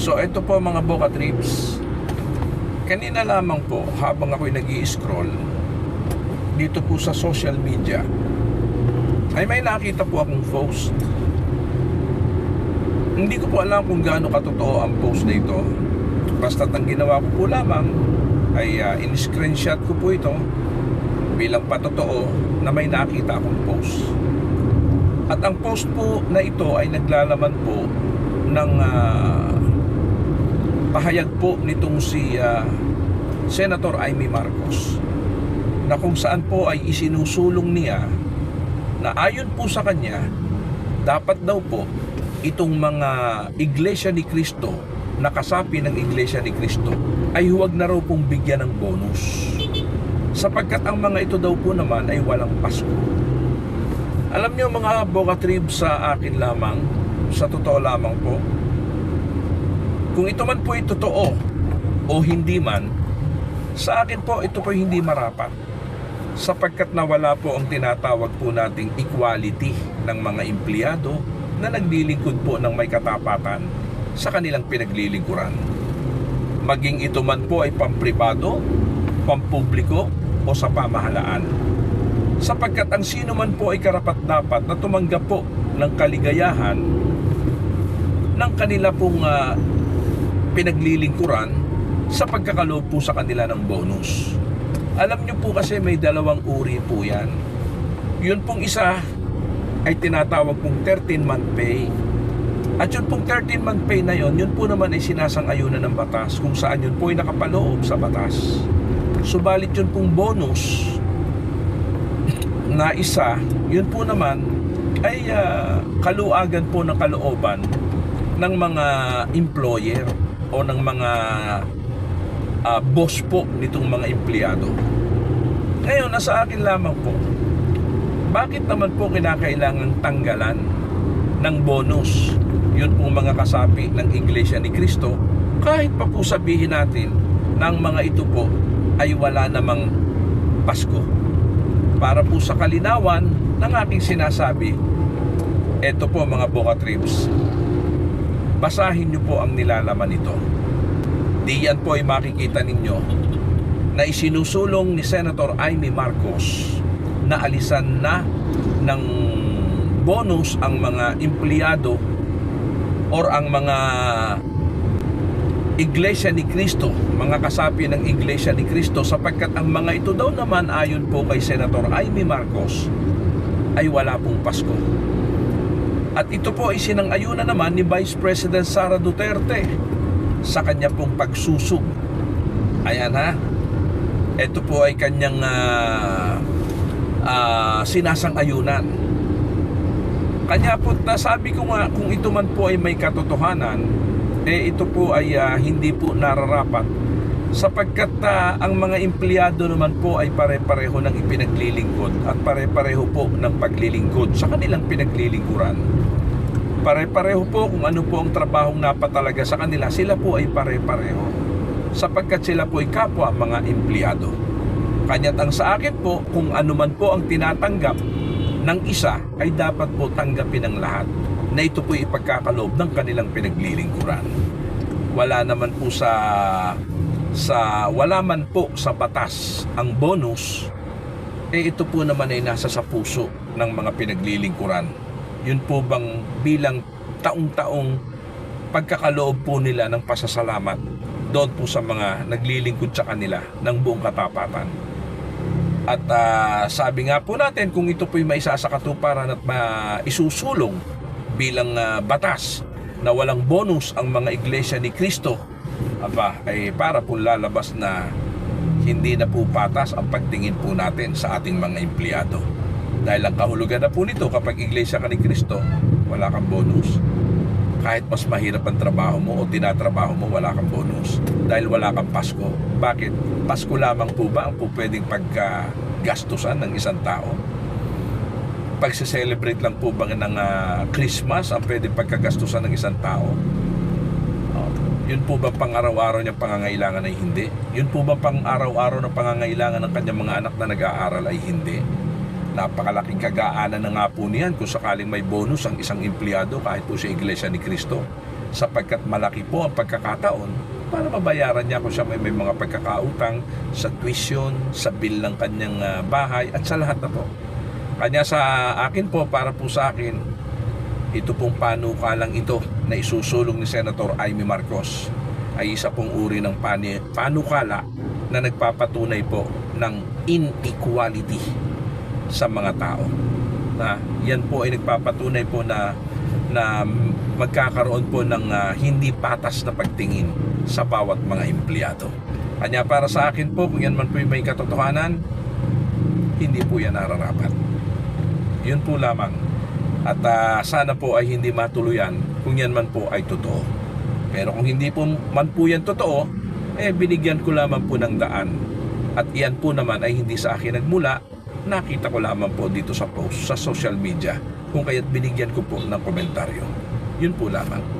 So ito po mga Boca Trips. Kanina lamang po habang ako'y nag scroll dito po sa social media ay may nakita po akong post. Hindi ko po alam kung gaano katotoo ang post na ito. Basta ang ginawa ko po lamang ay uh, in-screenshot ko po ito bilang patotoo na may nakita akong post. At ang post po na ito ay naglalaman po ng ah, pahayag po nitong si ah, Senator Amy Marcos na kung saan po ay isinusulong niya na ayon po sa kanya dapat daw po itong mga iglesia ni Kristo na kasapi ng iglesia ni Kristo ay huwag na raw pong bigyan ng bonus. Sapagkat ang mga ito daw po naman ay walang Pasko. Alam niyo mga boga trib sa akin lamang sa totoo lamang po kung ito man po ay totoo o hindi man sa akin po ito po hindi marapat sapagkat nawala po ang tinatawag po nating equality ng mga empleyado na naglilingkod po ng may katapatan sa kanilang pinaglilingkuran. Maging ito man po ay pampribado, pampubliko o sa pamahalaan. Sapagkat ang sino man po ay karapat-dapat na tumanggap po ng kaligayahan ng kanila pong ah, pinaglilingkuran sa pagkakaloob po sa kanila ng bonus. Alam nyo po kasi may dalawang uri po yan. Yun pong isa ay tinatawag pong 13-month pay. At yun pong 13-month pay na yun, yun po naman ay sinasang-ayunan ng batas kung saan yun po ay nakapaloob sa batas. Subalit yun pong bonus na isa, yun po naman ay ah, kaluagan po ng kalooban ng mga employer o ng mga ah, boss po nitong mga empleyado. Ngayon, nasa akin lamang po, bakit naman po kinakailangang tanggalan ng bonus yun pong mga kasapi ng Iglesia ni Kristo kahit pa po sabihin natin na ang mga ito po ay wala namang Pasko. Para po sa kalinawan ng aking sinasabi, eto po mga Boca Trips, basahin niyo po ang nilalaman nito. Di yan po ay makikita ninyo na isinusulong ni Senator Amy Marcos na alisan na ng bonus ang mga empleyado or ang mga Iglesia ni Cristo, mga kasapi ng Iglesia ni Cristo sapagkat ang mga ito daw naman ayon po kay Senator Amy Marcos ay wala pong Pasko. At ito po ay sinang-ayunan naman ni Vice President Sara Duterte sa kanya pong pagsusog. Ayan ha. Ito po ay kanyang ah, ah, sinasang-ayunan. Kanya po sabi ko nga kung ito man po ay may katotohanan, eh ito po ay ah, hindi po nararapat sapagkat ah, ang mga empleyado naman po ay pare-pareho ng ipinaglilingkod at pare-pareho po ng paglilingkod sa kanilang pinaglilingkuran. Pare-pareho po kung ano po ang trabahong napatalaga sa kanila, sila po ay pare-pareho sapagkat sila po ay kapwa mga empleyado. Kanya't ang sa akin po, kung ano man po ang tinatanggap ng isa, ay dapat po tanggapin ng lahat na ito po ipagkakaloob ng kanilang pinaglilingkuran. Wala naman po sa sa wala man po sa batas ang bonus eh ito po naman ay nasa sa puso ng mga pinaglilingkuran. Yun po bang bilang taong-taong pagkakaloob po nila ng pasasalamat doon po sa mga naglilingkod sa kanila ng buong katapatan. At ah, sabi nga po natin kung ito po'y may isasakatuparan at maisusulong bilang ah, batas na walang bonus ang mga iglesia ni Kristo, aba, ay para po lalabas na hindi na po patas ang pagtingin po natin sa ating mga empleyado. Dahil ang kahulugan na po nito kapag iglesia ka ni Kristo, wala kang bonus. Kahit mas mahirap ang trabaho mo o tinatrabaho mo, wala kang bonus. Dahil wala kang Pasko. Bakit? Pasko lamang po ba ang po pwedeng pagkagastusan ng isang tao? Pagse-celebrate lang po ba ng ah, Christmas ang pwedeng pagkagastusan ng isang tao? Yun po ba pang araw-araw niyang pangangailangan ay hindi? Yun po ba pang araw-araw na pangangailangan ng kanyang mga anak na nag-aaral ay hindi? Napakalaking kagaanan na nga po niyan kung sakaling may bonus ang isang empleyado kahit po sa Iglesia ni Cristo. Sapagkat malaki po ang pagkakataon para mabayaran niya kung siya may, may mga pagkakautang sa tuition, sa bill ng kanyang ah, bahay at sa lahat na po. Kanya sa akin po, para po sa akin, ito pong panukalang ito na isusulong ni Senator Amy Marcos ay isa pong uri ng panukala na nagpapatunay po ng inequality sa mga tao. Na yan po ay nagpapatunay po na na magkakaroon po ng ah, hindi patas na pagtingin sa bawat mga empleyado. Kanya para sa akin po, kung yan man po may katotohanan, hindi po yan nararapat. Yun po lamang. At ah, sana po ay hindi matuluyan kung yan man po ay totoo. Pero kung hindi po man po yan totoo, eh binigyan ko lamang po ng daan. At iyan po naman ay hindi sa akin nagmula, nakita ko lamang po dito sa post sa social media kung kaya't binigyan ko po ng komentaryo. Yun po lamang.